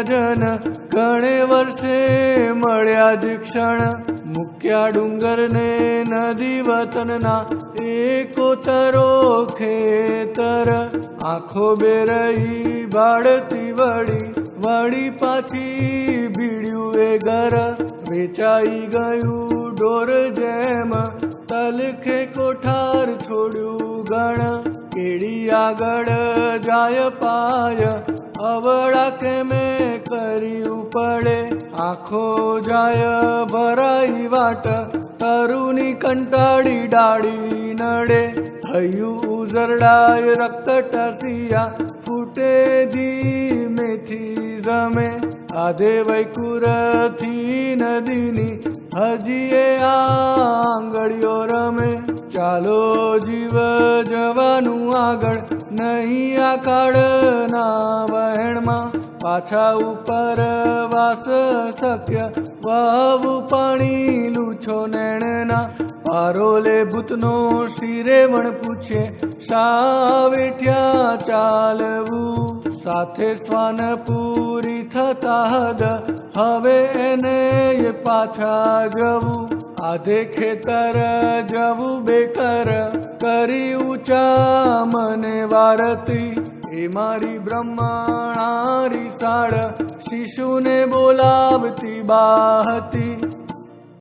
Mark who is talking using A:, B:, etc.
A: જન ઘણે વર્ષે મળ્યા જ ક્ષણ. મુક્યા ડુંગરને નદી વતનના એકોતરો ખેતર. આંખો બેરઈ બાળતી વળી વળી પાછી ભીડ્યું એ ઘર. વેચાઈ ગયું ઢોર જેમ, તલખે કોઠાર છોડ્યું ગણ. કેડી આગળ જાય પાય, અવળા કે મેં કર્યું પડે? આખો જાય ભરાઈ વાટ તરુની કંટાળી ડાળી નડે. થયું ઉઝરડાય રક્ત ટસિયા, ફૂટે ધીમેથી રમે. આધે વૈકુરથી નદીની હજીએ આંગળીઓ ચાલો જીવ જવાનું આગળ, નહીં આ કાળના વહેણમાં. પાછા ઉપર વાસ શક્ય, વાવું પાણી લૂછો નેણના. પારોલે ભૂતનો શિરેવણ પૂછે, શા વેઠ્યા ચાલવું? સાથે સ્વાન પૂરી થતા હદ હવે એને એ પાછા જવું. આધે ખેતર જવું બેકર, કરી ઊંચા મને વારતી. એ મારી બ્રહ્માણારી સાળ, શિશુને બોલાવતી બા હતી